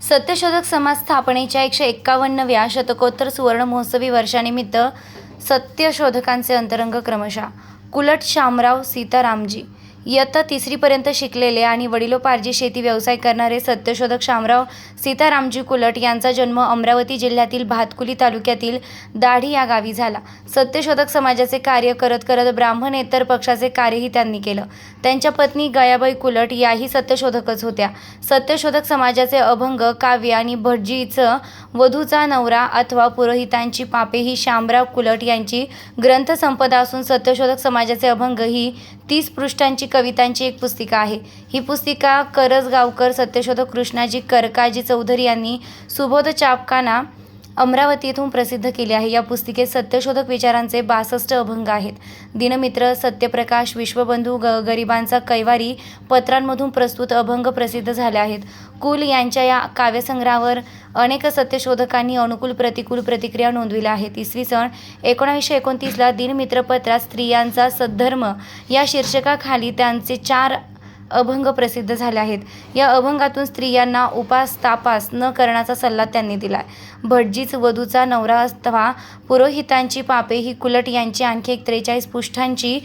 सत्यशोधक समाज स्थापनेच्या एकशे एक्कावन्नव्या शतकोत्तर सुवर्ण महोत्सवी वर्षानिमित्त सत्यशोधकांचे अंतरंग क्रमशः कुलट शामराव सीतारामजी इयत्ता तिसरीपर्यंत शिकलेले आणि वडिलोपार्जित शेती व्यवसाय करणारे सत्यशोधक शामराव सीतारामजी कुलट यांचा जन्म अमरावती जिल्ह्यातील भातकुली तालुक्यातील दाढी या गावी झाला. सत्यशोधक समाजाचे कार्य करत करत ब्राह्मणेतर पक्षाचे कार्यही त्यांनी केलं. त्यांच्या पत्नी गयाबाई कुलट याही सत्यशोधकच होत्या. सत्यशोधक समाजाचे अभंग काव्य आणि भटजीचं वधूचा नवरा अथवा पुरोहितांची पापे ही शामराव कुलट यांची ग्रंथसंपदा असून सत्यशोधक समाजाचे अभंग ही तीस पृष्ठांची कवितांची एक पुस्तिका आहे. ही पुस्तिका करजगावकर सत्यशोधक कृष्णाजी करकाजी चौधरी यांनी सुबोध चापकाना अमरावती येथून प्रसिद्ध केले आहे. या पुस्तिकेत सत्यशोधक विचारांचे बासष्ट अभंग आहेत. दिनमित्र सत्यप्रकाश विश्वबंधू ग गरिबांचा कैवारी पत्रांमधून प्रस्तुत अभंग प्रसिद्ध झाले आहेत. कुल यांच्या या काव्यसंग्रहावर अनेक सत्यशोधकांनी अनुकूल प्रतिकूल प्रतिक्रिया नोंदविल्या आहेत. इसवी सन एकोणावीसशे एकोणतीसला दिनमित्र पत्रात स्त्रियांचा सद्धर्म या शीर्षकाखाली त्यांचे चार अभंग प्रसिद्ध झाले आहेत. या अभंगातून स्त्रियांना उपास तापास न करण्याचा सल्ला त्यांनी दिला भटजीच वधूचा नवरा अथवा पुरोहितांची पापे ही कुलट यांची आणखी एक त्रेचाळीस पृष्ठांची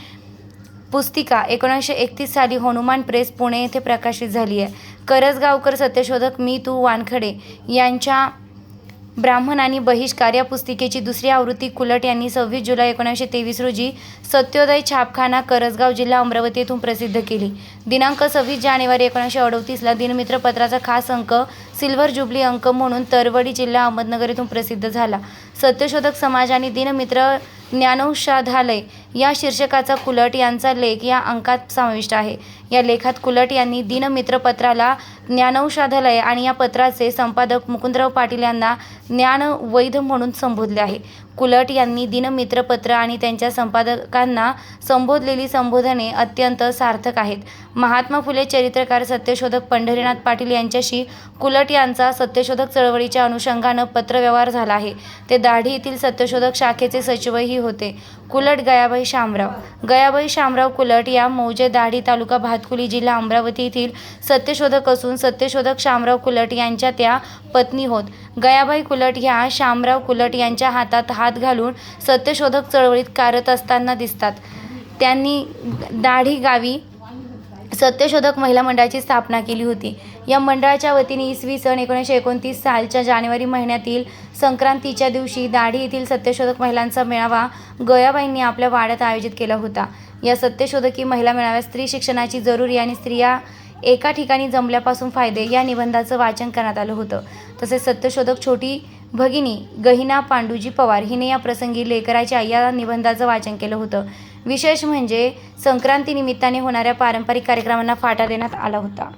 पुस्तिका एकोणीसशे एकतीस साली हनुमान प्रेस पुणे येथे प्रकाशित झाली आहे. करजगावकर सत्यशोधक मी तू वानखडे यांच्या ब्राह्मण आणि बहिष्कार या पुस्तिकेची दुसरी आवृत्ती कुलट यांनी सव्वीस जुलै एकोणीसशे तेवीस रोजी सत्योदय छापखाना करसगाव जिल्हा अमरावती येथून प्रसिद्ध केली. दिनांक सव्वीस जानेवारी एकोणीसशे अडतीसला दिनमित्र पत्राचा खास अंक सिल्व्हर जुबली अंक म्हणून तरवडी जिल्हा अहमदनगर येथून प्रसिद्ध झाला. सत्यशोधक समाज आणि दिनमित्र ज्ञानौषधालय या शीर्षकाचा कुलट यांचा लेख या अंकात समाविष्ट आहे. या लेखात कुलट यांनी दिनमित्र पत्राला ज्ञानौषधालय आणि या पत्राचे संपादक मुकुंदराव पाटील यांना ज्ञान वैध म्हणून संबोधले आहे. कुलट यांनी दिनमित्र पत्र आणि त्यांच्या संपादकांना संबोधलेली संबोधने अत्यंत सार्थक आहेत. महात्मा फुले चरित्रकार सत्यशोधक पंढरीनाथ पाटील यांच्याशी कुलट यांचा सत्यशोधक चळवळीच्या अनुषंगानं पत्रव्यवहार झाला आहे. ते दाढी येथील सत्यशोधक शाखेचे सचिवही होते. कुलट गयाबाई शामराव. गयाबाई शामराव कुलट या मौजे दाढी तालुका भातकुली जिल्हा अमरावती येथील सत्यशोधक असून सत्यशोधक शामराव कुलट यांच्या त्या पत्नी होत. गयाबाई कुलट ह्या शामराव कुलट यांच्या हातात हात घालून सत्यशोधक चळवळीत कार्यरत असताना दिसतात. त्यांनी दाढी गावी सत्यशोधक महिला मंडळाची स्थापना केली होती. या मंडळाच्या वतीने इसवी सन एकोणीसशे एकोणतीस सालच्या जानेवारी महिन्यातील संक्रांतीच्या दिवशी दाढी येथील सत्यशोधक महिलांचा मेळावा गयाबाईंनी आपल्या वाड्यात आयोजित केला होता. या सत्यशोधकी महिला मेळाव्यात स्त्री शिक्षणाची जरुरी आणि स्त्रिया एका ठिकाणी जमल्यापासून फायदे या निबंधाचं वाचन करण्यात आलं होतं. तसेच सत्यशोधक छोटी भगिनी गहिना पांडुजी पवार हिने या प्रसंगी लेकराच्या या निबंधाचं वाचन केलं होतं. विशेष म्हणजे संक्रांतीनिमित्ताने होणाऱ्या पारंपरिक कार्यक्रमांना फाटा देण्यात आला होता.